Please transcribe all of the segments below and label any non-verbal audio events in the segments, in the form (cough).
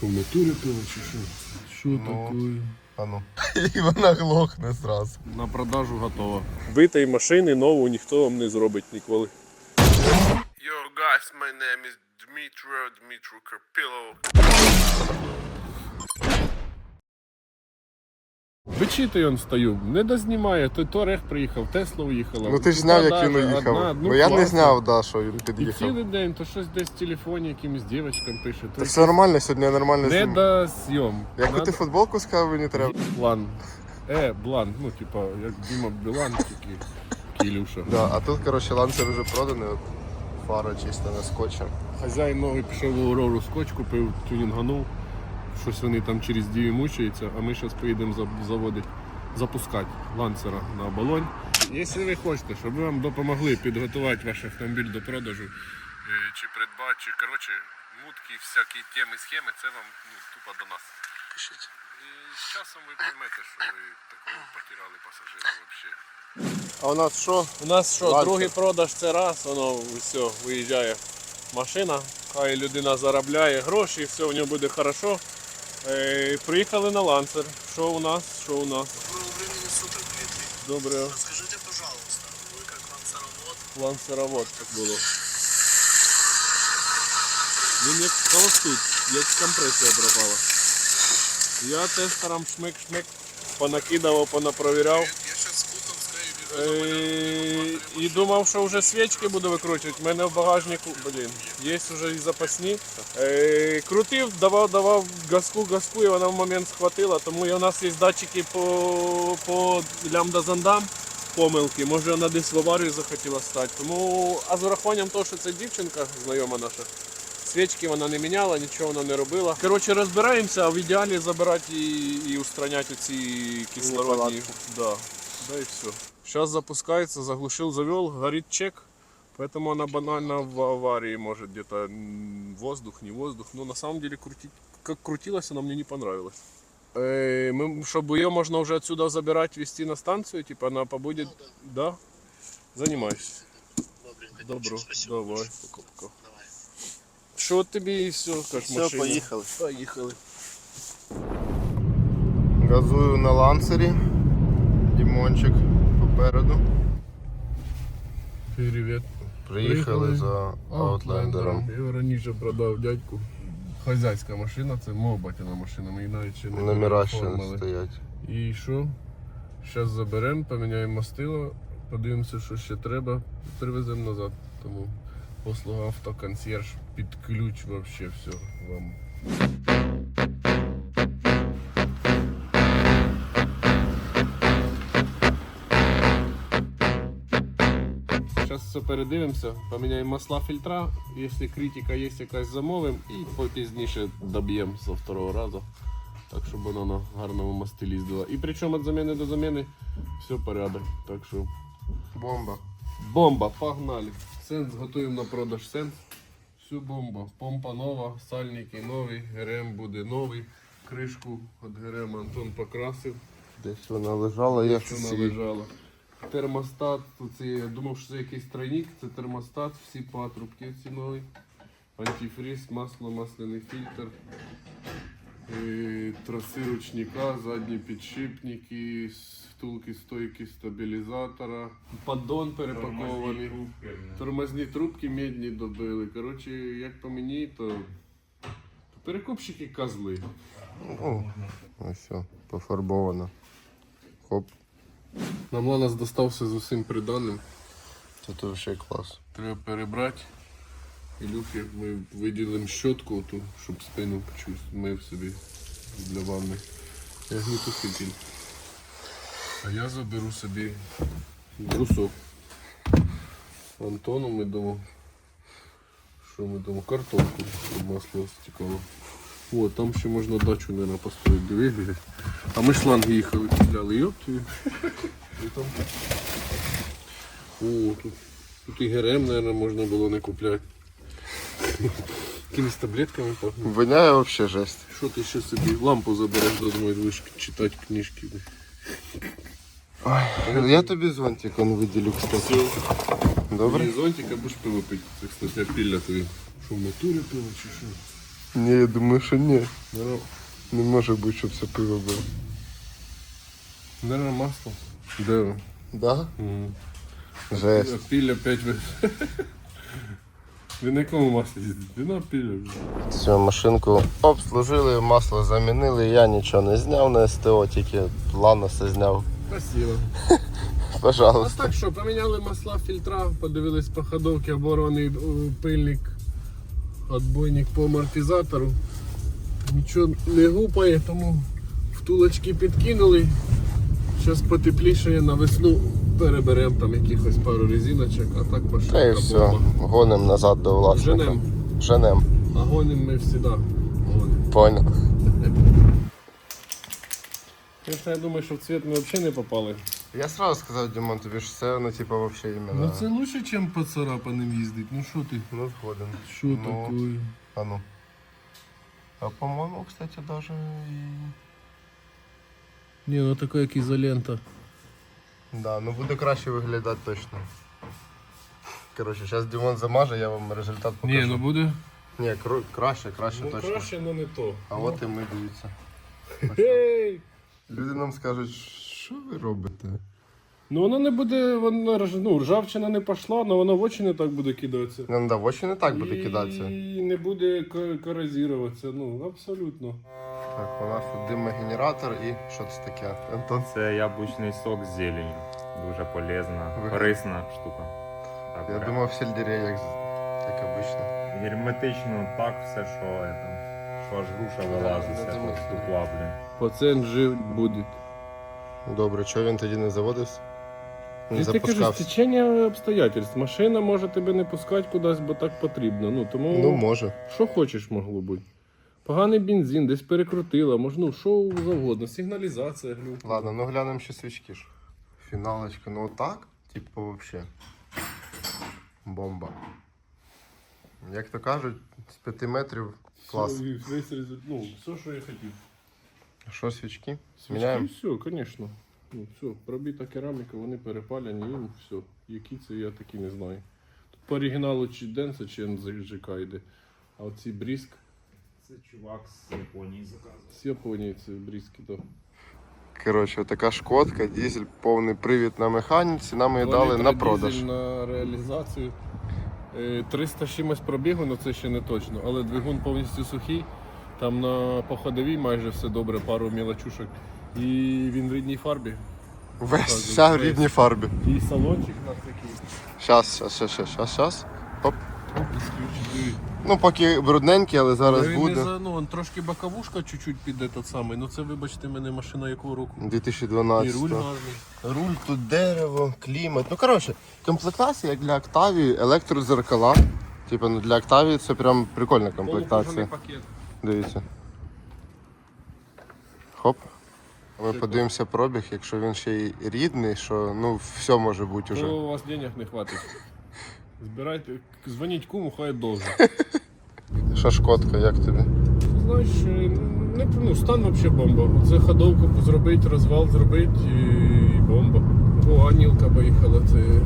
Що в натурі пиво чи що? Що Ну. таке? А ну. (laughs) І вона глохне зразу. На продажу готова. Битої машини нову ніхто вам не зробить ніколи. Yo guys, my name is Dmitro Dmitro Karpilov. Вичити он стою, не дознімає, то, то рех приїхав, Тесла уїхала. Ну ти ж зняв, як він уїхав. одна, ну я не класно. зняв, да, що він І під'їхав. цілий день, то щось десь в телефоні якимось дівчатам пише. То все нормально, сьогодні я нормально не знімав. до зйом. Яку ти футболку сказав, мені треба? Блан. Е, Блан, ну типа, як Діма Білан, тільки Кілюша. Да, а тут, коротше, ланцер вже проданий. От, фара чисто на скотчем. Хазяїн новий пішов в Аурору скотч, купив, тюнінганув. Щось вони там через дію мучаються, а ми зараз поїдемо заводити, запускати ланцера на оболонь. Якщо ви хочете, щоб ми вам допомогли підготувати ваш автомобіль до продажу, е, чи придбати, чи коротше, мутки, всякі теми, схеми, це вам ну, тупо до нас. Пишіть. І з часом ви поймете, що ви такого потеряли пасажира взагалі. А у нас що? У нас що, Ланцер. другий продаж це раз, воно все, виїжджає машина, хай людина заробляє гроші, все в нього буде хорошо. Е, приїхали на ланцер. Що у нас? Що у нас? Доброго времени суток, Дмитрий. Добре, Скажите, пожалуйста, вы как ланцеровод, ланцеровод так було. Він як холостить, як компресія пропала. Я тестером шмик-шмик понакидав, понапровіряв. я сейчас спутал скорее Е, І думав, що вже свічки буду викручувати. У мене в багажнику, блін, є вже і запасні. Е, Крутив, давав, давав газку, газку, і вона в момент схватила. Тому і у нас є датчики по, по лямбда-зандам, помилки. Може вона десь в аварію захотіла стати. Тому, а з урахуванням того, що це дівчинка, знайома наша. Свічки вона не міняла, нічого вона не робила. Коротше, розбираємося, а в ідеалі забирати і, і устраняти ці кислородні. Да. Да и все. Сейчас запускается, заглушил, завел, горит чек. Поэтому она банально в аварии может где-то м, воздух, не воздух. Но на самом деле крутить, как крутилась, она мне не понравилась. Э, мы, чтобы ее можно уже отсюда забирать, везти на станцию, типа она побудет. Да? Занимайся. Добренько, Добро. Димчик, спасибо. Давай. большое. Пока-пока. Давай. Що тобі і все, как Все, машина. поїхали. Поїхали. Газую на ланцері. Дімончик Попереду. Привет. Приїхали за аутлендером. Я раніше продав дядьку. Хазяйська машина, це мого батіна машина, ми навіть ще не Номера ще не стоять. І що? Зараз заберемо, поміняємо мастило, подивимося, що ще треба, привеземо назад. Тому послуга автоконсьєрж під ключ вообще все вам. Все передивимося, поміняємо масла фільтра, якщо критика є якась замовимо і попізніше доб'ємо зі второго разу. Так, щоб воно на гарному мастилі їздило. І причому від заміни до заміни все порядок. Так що Бомба. бомба, погнали. Сенс готуємо на продаж сенс. Всю бомба. Помпа нова, сальники нові, ГРМ буде новий. Кришку від ГРМ Антон покрасив. Десь вона лежала, я вона лежала. Термостат, тут це, я думав, що це якийсь тройник, це термостат, всі патрубки ці нові. Антифриз, масло, масляний фільтр. Троси ручника, задні підшипники, втулки стойки стабілізатора, поддон перепакований, тормозні трубки медні добили. Коротше, як по мені, то, перекупщики козли. Ну, ось все, пофарбовано. Хоп. Нам Ланас достався з усім приданим. Тут взагалі клас. Треба перебрати. Ілюхи ми виділимо щотку, ту, щоб спину мив собі для ванни. Я гнітоситель. А я заберу собі брусок. Антону ми дамо. Що ми дамо? Картонку, щоб масло стікало. О, там ще можна дачу, мабуть, построїти, диви, блядь. А ми шланги їхали, купляли, йопти. І там о, тут, тут і ГРМ, мабуть, можна було не купляти. Якимись таблетками пахне. Воняє взагалі жесть. Що ти ще собі лампу забереш додому і будеш читати книжки. Ой, я тобі зонтик он виділю, кстати. Добре? І зонтика будеш пиво пити. Це, кстати, пілля тобі. Що в натурі пиво чи що? Ні, я думаю, що ні. Ну, Не може бути, щоб це пиво було. Наверное, масло. Да. Да? Жесть. Пілля 5 ви. Ви на якому маслі їздите? На пілля. Цю машинку обслужили, масло замінили, я нічого не зняв на СТО, тільки ланоса зняв. Спасибо. (laughs) А Пожалуйста. так що, поміняли масла, фільтра, подивились по ходовці, оборваний е, пильник, отбойник по амортизатору. Нічого не гупає, тому втулочки підкинули. Зараз потеплішає на весну переберемо там якихось пару резиночок, а так Та і все. бомба. Гоним назад до власника. Женем. Женем. А гоним ми завжди. Гоним. Понял. (laughs) Я думаю, що в цвіт ми взагалі не попали. Я сразу сказав, Дімон, тобі ж це, ну типа вообще іменно. Ну це лучше, ніж по царапаним їздити. Ну що ти? Ну, згоден. Що Ну, таке? А ну. А по-моєму, кстати, даже і... Ні, ну така як ізолента. Да, ну буде краще виглядати точно. Коротше, зараз Дімон замаже, я вам результат покажу. Ні, ну буде. Ні, кру- краще, краще Ну точно. краще, але не то. А от і ми дивіться. Гей! Люди нам скажуть, Що ви робите? Ну воно не буде, воно рж- ну, ржавчина не пішла, але воно в очі не так буде кидатися. Ну да, в очі не так буде кидатися. І не буде ко- корозіруватися. Ну, абсолютно. Так, у нас тут димогенератор і що це таке? Антон. Це яблучний сок з зеленю. Дуже полезна, Ви- корисна штука. Так, Я прям. думав сельдерей, як, як обично. Герметично так все, що, это, що аж груша вилазить з цього ступла, блін. Пацієнт жив буде. Добре, чого він тоді не заводився? Не Я ти кажу, запускався. стечення обстоятельств. Машина може тебе не пускати кудись, бо так потрібно. Ну, тому Ну, може. що хочеш могло бути. Поганий бензин, десь перекрутила, може, ну, що завгодно, сигналізація, глюк. Ладно, ну глянемо ще свічки ж. Фіналочка, ну отак, типу, вообще. Бомба. Як то кажуть, з 5 метрів клас. Все, весь результат, ну, все, що я хотів. Що, свічки? Свічки, Міняємо? все, звісно. Ну, все, пробита кераміка, вони перепалені, і ну, все. Які це, я такі не знаю. Тут по оригіналу чи Денса, чи НЗЖК йде. А оці бріск Це чувак з Японії заказував. з Японії, це брізки, то. Коротше, така шкодка, дизель, повний привід на механіці, нам її дали на продаж. на реалізацію. Е, 300 з чимось пробігу, але це ще не точно. Але двигун повністю сухий. Там на походовій майже все добре, пару мілочушок. І він в рідній фарбі. Весь вся в рідній фарбі. І салончик у нас такий. Щас, щас, щас, щас, щас, щас. Оп. Ну, поки брудненький, але зараз Він не буде. за- ну, он трошки боковушка чуть-чуть піде тот самий. Ну це вибачте мене машина якого року. 2012. І руль гарний. Руль тут дерево, клімат. Ну коротше, комплектація як для Octavia, електрозеркала. Типу, ну для Octavia це прям прикольна Полукожаний комплектація. пакет. Дивіться. Хоп. Ми подивимося пробіг, якщо він ще й рідний, що ну все може бути вже. То у вас денег не хватить. (laughs) Збирайте, дзвоніть куму, хай довго. Що шкодка, як тобі? Знаєш, е, не, ну, стан взагалі бомба. Це ходовку зробити, розвал зробити і бомба. О, Анілка поїхала, це. (laughs)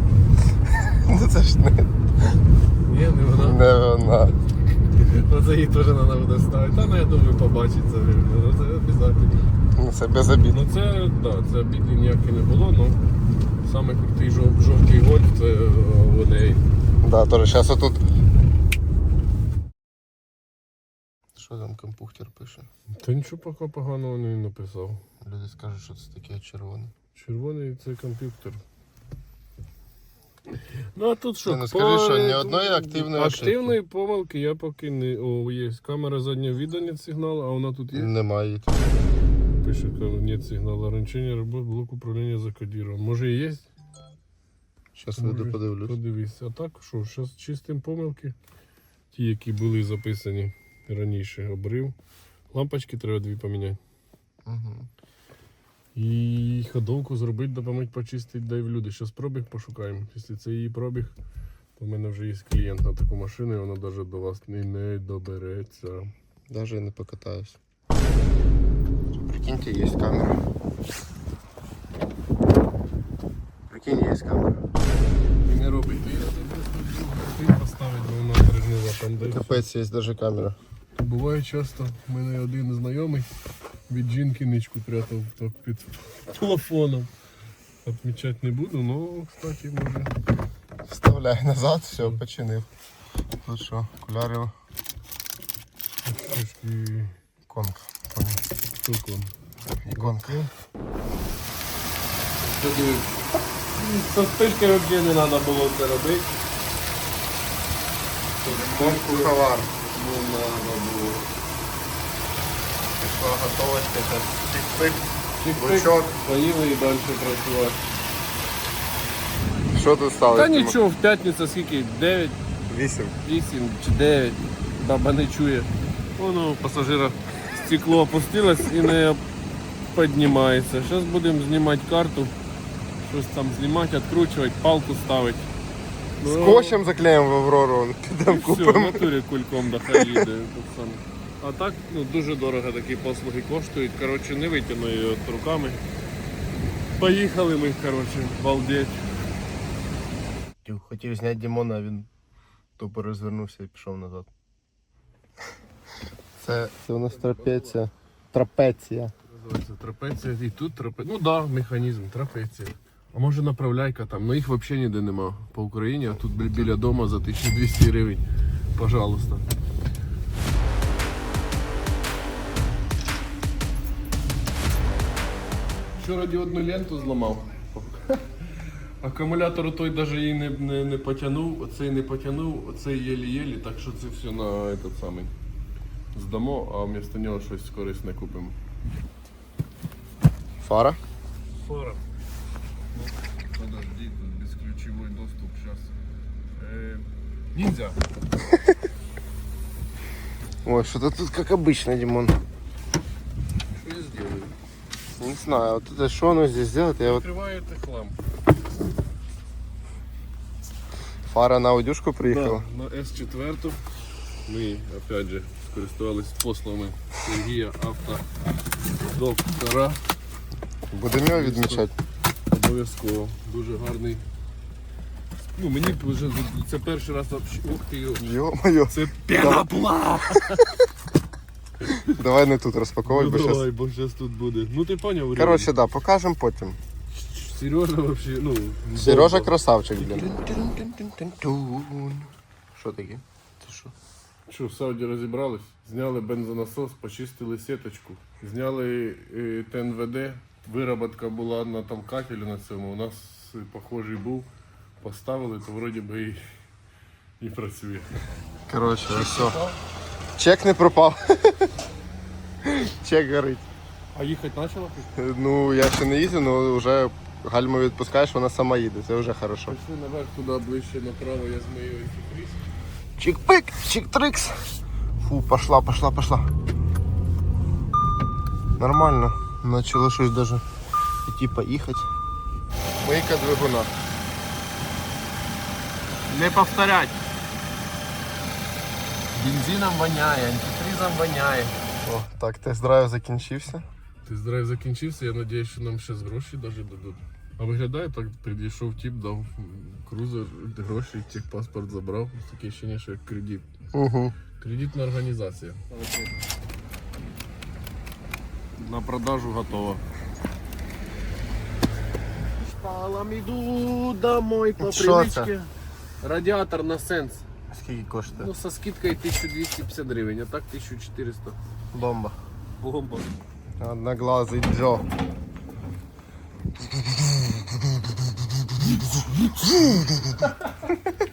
Ну це ж не, Ні, не вона. не вона. Оце їй теж треба буде ставити. Та ну, я думаю, побачить це. Ну, це обов'язково. Ну, Це без обід. Ну це, да, це обіди ніякої не було, ну саме крутий жов, жовтий гольф це у неї. Да, теж зараз отут. Що там компухтер пише? Та нічого поки поганого не написав. Люди скажуть, що це таке червоне. Червоний це комп'ютер. Ну а тут що? Ні, ну скажи, що ні одної активної активної помилки я поки не. О, є камера заднього віда, нет сигналу, а вона тут є. Немає. Пише, що нет сигналу. Ограничення роботи блок управління закодирован. Може і є? Зараз вийду подивлюсь. Подивись. А так, що, зараз чистим помилки. Ті, які були записані раніше, обрив. Лампочки треба дві поміняти. Угу. І ходовку зробити, допомогти почистити, дай в люди. Зараз пробіг пошукаємо. Якщо це її пробіг, то в мене вже є клієнт на таку машину, і вона навіть до вас не, не добереться. Даже і не покатаюсь. Прикиньте, є камера. Прикинь, є камера. І не робить. Ти поставити, бо вона перегнила там де. Капець, є даже камера. Буває часто, в мене один знайомий від жінки ничку прятав так під телефоном. Отмічати не буду, але, кстати, може. Вставляй назад, все, починив. Тут що, окуляри, Трошки іконка. Понял. током. Іконка. Со спишкою взагалі не треба було це робити. Куховар. Не треба було. Пішла готовочка, це тик-пик. Чик-пик, Лучок. поїли і далі працювати. Що тут стало? Та нічого, в п'ятницю скільки? 9, Вісім. 8 чи 9. Баба не чує. Воно у пасажира стекло опустилось і не піднімається. Зараз будемо знімати карту. Щось там знімати, відкручувати, палку ставити. Скотчем заклеїмо в Аврору, підемо Все, в купимо. натурі кульком до хай їде. саме. А так ну, дуже дорого такі послуги коштують. Коротше, не витягну її от руками. Поїхали ми, коротше, балдеть. Хотів зняти Дімона, а він тупо розвернувся і пішов назад. Це, це у нас трапеція. Трапеція. Називається трапеція. І тут трапеція. Ну так, да, механізм, трапеція. А може направляйка там, ну їх взагалі ніде нема по Україні, а тут біля дома за 1200 гривень. Пожалуйста. Вчора діодну ленту зламав. Акумулятор той навіть її не, не, не потягнув, оцей не потягнув, оцей єлі-єлі, так що це все на этот самий. Здамо, а вмісто нього щось корисне купимо. Фара. Фара. Подожди, тут бесключевой доступ сейчас. Э, ниндзя. Ой, что-то тут как обычно, Димон. Знаю, вот это что оно здесь делает? Я вот Открывает хлам. фара на аудюшку приехала. на С4 ми, опять же, скористувались послами Сергія автодоктора. Будемо його відмічати. Обов'язково. Дуже гарний. Ну, мені вже це перший раз вообще. Ух ти, йо. Йо-моє. Це пенопла! (laughs) Давай не тут розпаковувати, бо Ну, щас... давай, бо зараз тут буде. Ну ти поняв, Коротше, да, покажемо потім. Сережа вообще, ну. Сережа красавчик, блін. Що таке? Це що? Що, в Сауді розібрались, зняли бензонасос, почистили сіточку, зняли е, ТНВД, вироботка була на там катері на цьому. У нас е, похожий був, поставили, то вроді би і, і працює. Коротше, все. Чек не пропав. (laughs) Чек горить. А їхати почала? Ну, я ще не їздив, але вже гальму відпускаєш, вона сама їде. Це вже хорошо. Пішли наверх туди ближче направо, я змию антифриз. Чик-пик, чик-трикс. Фу, пошла, пошла, пошла. Нормально. Начало щось даже идти поїхати. Мийка двигуна. Не повторять. Бензином воняє, антифризом воняє. О, так, тест-драйв закінчився. Тест-драйв закінчився, я сподіваюся, що нам ще гроші навіть дадуть. А виглядає так, підійшов тип, дав крузер, гроші, техпаспорт забрав. Таке ощущення, що як кредит. Угу. Кредитна організація. На продажу готова. Шпалом иду домой по Що привычке. Радіатор на сенс. Скільки коштує? Ну, со скидкою 1250 гривень, а так 1400. Бомба. Бомба. Одноглазый Джо. (laughs)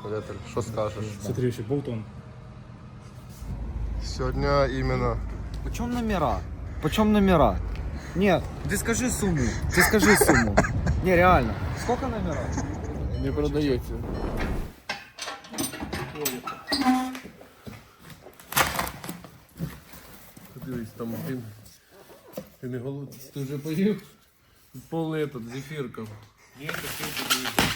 Коменти, Віталь, що скажеш? Смотри, еще болтон. Сьогодні іменно Почем номера? Почем номера? Нет, ты скажи сумму. Ты скажи сумму. Не, реально. Сколько номера? Не продається. Дивись, там ти, ти не голодний, ти вже поїв? Тут повний этот, зефірка. Ні, такий подивіться.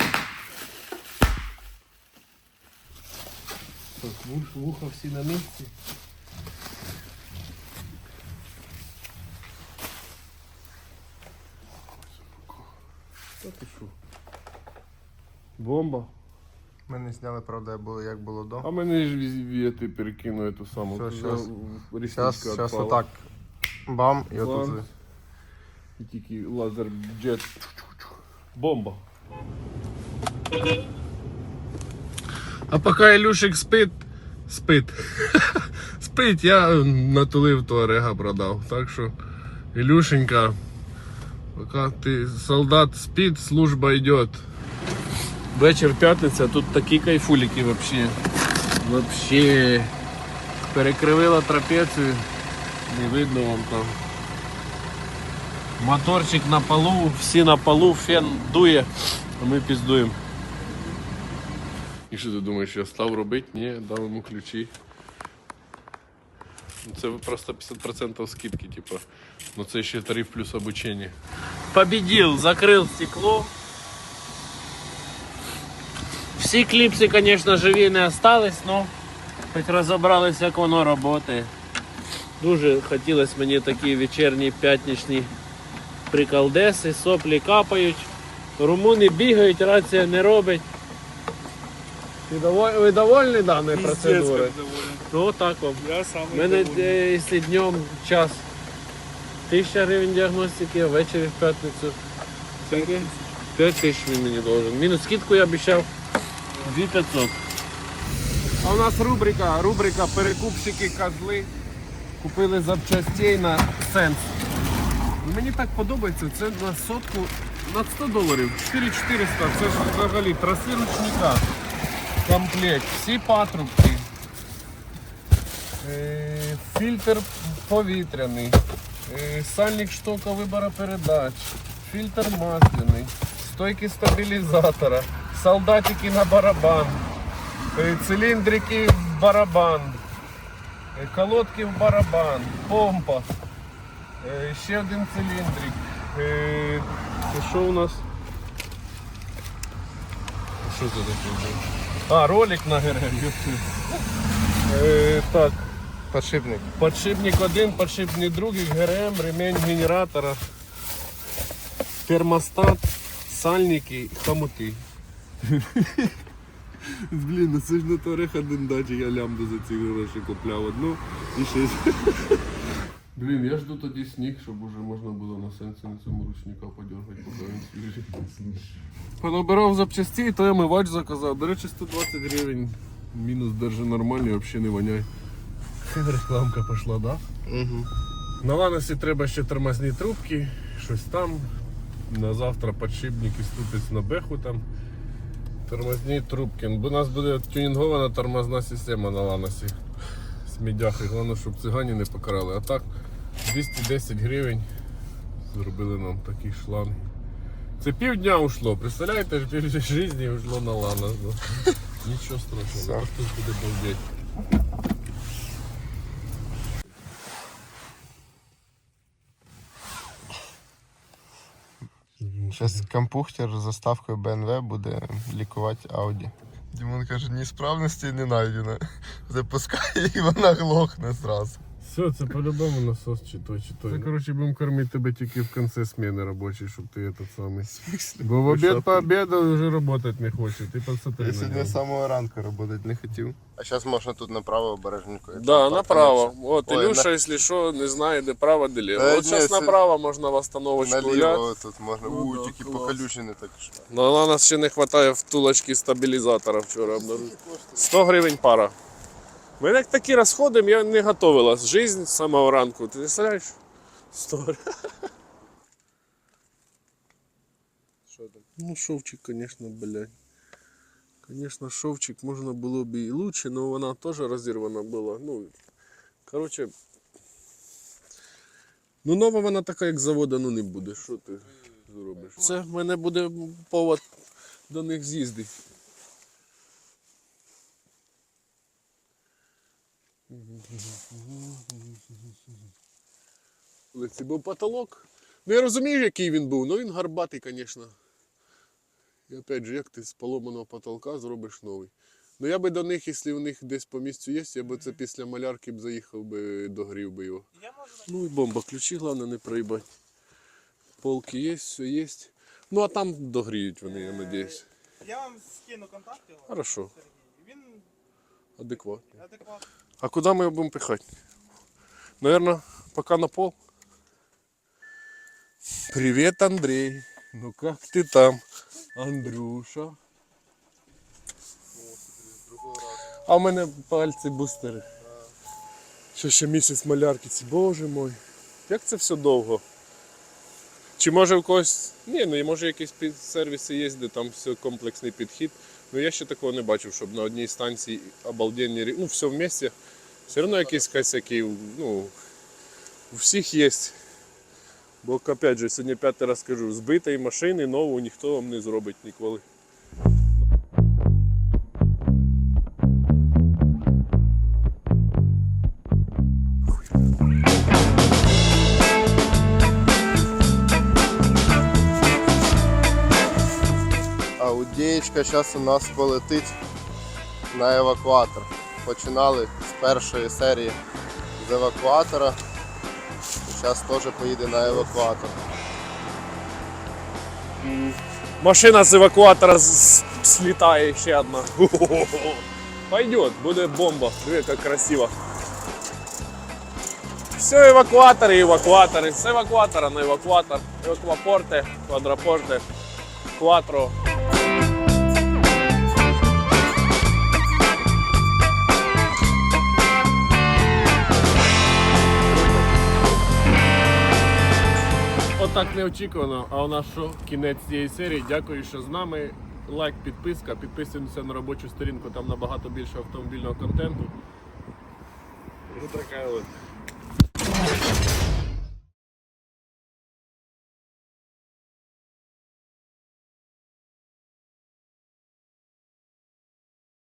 Вуха всі на місці. Та ти що? Бомба. Ми не зняли, правда, як було, як було до. А мене ж візьмі перекину эту саму. Зараз, отак. Бам, і отут. І тільки лазер джет. Бомба. А поки Ілюшик спить, спить. (laughs) спить, я натулив Туарега продав. Так що, Ілюшенька, поки ти солдат спить, служба йде. Вечір п'ятниця, тут такі кайфуліки вообще. Вообще. Перекривила трапецію. Не видно вам там. Моторчик на полу, всі на полу, фен дує, а ми піздуємо. І що ти думаєш, я став робити? Ні, дав йому ключі. Ну, Це просто 50% скидки, типа. Ну це ще тариф плюс обучення. Победил, закрыл стекло. Всі кліпси, звісно, живі не остались, але хоч розібралися, як воно працює. Дуже хотілося мені такі вечірні п'ятничні приколдеси, соплі капають, румуни бігають, рація не робить. Ви доволі, ви довольні даною процедурою? Ну так вам. Я сам У мене, е, якщо днем час 1000 гривень діагностики, а ввечері в п'ятницю. Скільки? 5 тисяч він мені должен. Мінус скидку я обіцяв 2500. А у нас рубрика, рубрика перекупщики козли. Купили запчастей на сенс. Мені так подобається, це на сотку, на 100 доларів, 4400, це ж взагалі траси ручника, комплект, всі патрубки, е, фільтр повітряний, е, сальник штока вибору передач, фільтр масляний, стойки стабілізатора, солдатики на барабан, е, циліндрики в барабан, колодки в барабан, помпа. Ще один циліндрик. Що у нас? Що це таке? А, ролик на ГРМ. Е, так, Подшипник. подшипник один, подшипник другий, ГРМ, ремень генератора, термостат, сальники, хомути. (laughs) Блін, ну це ж на Торех один дачі, я лямду за ці гроші купляв одну і ще. (laughs) Блін, я жду тоді сніг, щоб уже можна було на сенсі на цьому ручника подергати, поки він свіжий. Понабирав запчастей, то я мивач заказав. До речі, 120 гривень. Мінус держи нормальний, взагалі не воняє. Рекламка пішла, да? Угу. На ланосі треба ще тормозні трубки, щось там. На завтра подшипники ступець на беху там. Тормозні трубки. Бо у нас буде тюнінгована тормозна система на ланосі. З мідяхи. Головне, щоб цигані не покарали. А так 210 гривень зробили нам такий шланг. Це півдня ушло. Представляєте, пів житті ушло на ланос. да. (laughs) Нічого страшного, хтось буде балдеть. Зараз компухтер з заставкою BMW буде лікувати Audi. Дімон каже, несправності не знайдено. Запускає і вона глохне зразу. Все, це по-любому насос чи той, чи той. Це, коротше, будемо кормити тебе тільки в кінці зміни робочої, щоб ти этот самий. Бо в обід по обіду вже працювати не хоче. Ти посмотри Я на сьогодні нього. з самого ранку працювати не хотів. А зараз можна тут направо обережненько. Да, направо. От, Ой, Ілюша, на- якщо що, не знає, де право, де ліво. Та От ні, зараз це- направо можна в остановочку ляти. Наліво тут можна. Ну, У, да, тільки клас. покалючені так що. Ну, на нас ще не вистачає втулочки стабілізатора вчора обнаружив. 100 гривень пара. Як такі розходимо, я не готувалась. Жизнь з самого ранку. Ти представляєш? 100 гривень. Ну, шовчик, конечно, блядь. Конечно, шовчик можна було б і лучше, но вона теж розірвана була. Ну, короче. Ну, нова вона така, як з заводу, ну не буде. Що ти зробиш? Це в мене буде повод до них з'їздити. Коли це був потолок, Ну я розумію, який він був, ну він гарбатий, звісно. І опять же, як ти з поломаного потолка зробиш новий. Ну я би до них, якщо у них десь по місцю є, я би це після малярки б заїхав би, догрів би його. Ну і бомба, ключі, головне, не проїбать. Полки є, все є. Ну а там догріють вони, я надіюсь. Я вам скину контакт його. Хорошо, Він адекватно. адекватний. А куда мы его будем пихать? Наверное, пока на пол. Привет, Андрей. Ну как ты там, Андрюша? А в мене пальці бустери. Що ще місяць малярки ці, боже мой. Як це все довго? Чи може в когось. Ні, ну може якісь сервіси є, де там все комплексний підхід. Ну я ще такого не бачив, щоб на одній станції обалденні рі- ну все в місті. Все одно якісь косяки, ну, у всіх є. Бо, опять же, сьогодні п'ятий раз кажу, збитої машини нову ніхто вам не зробить ніколи. Аудієчка зараз у нас полетить на евакуатор. Починали з першої серії з евакуатора. Зараз теж поїде на евакуатор. Машина з евакуатора з- слітає ще одна. (laughs) Пойдет, буде бомба. Диви, як красиво. Все евакуаторы, евакуаторы. С евакуатора на евакуатор. Евакуапорты, квадрапорты, кватро. Отак неочікувано. А у нас що? Кінець цієї серії. Дякую, що з нами. Лайк, підписка. Підписуємося на робочу сторінку, там набагато більше автомобільного контенту. Ну така от.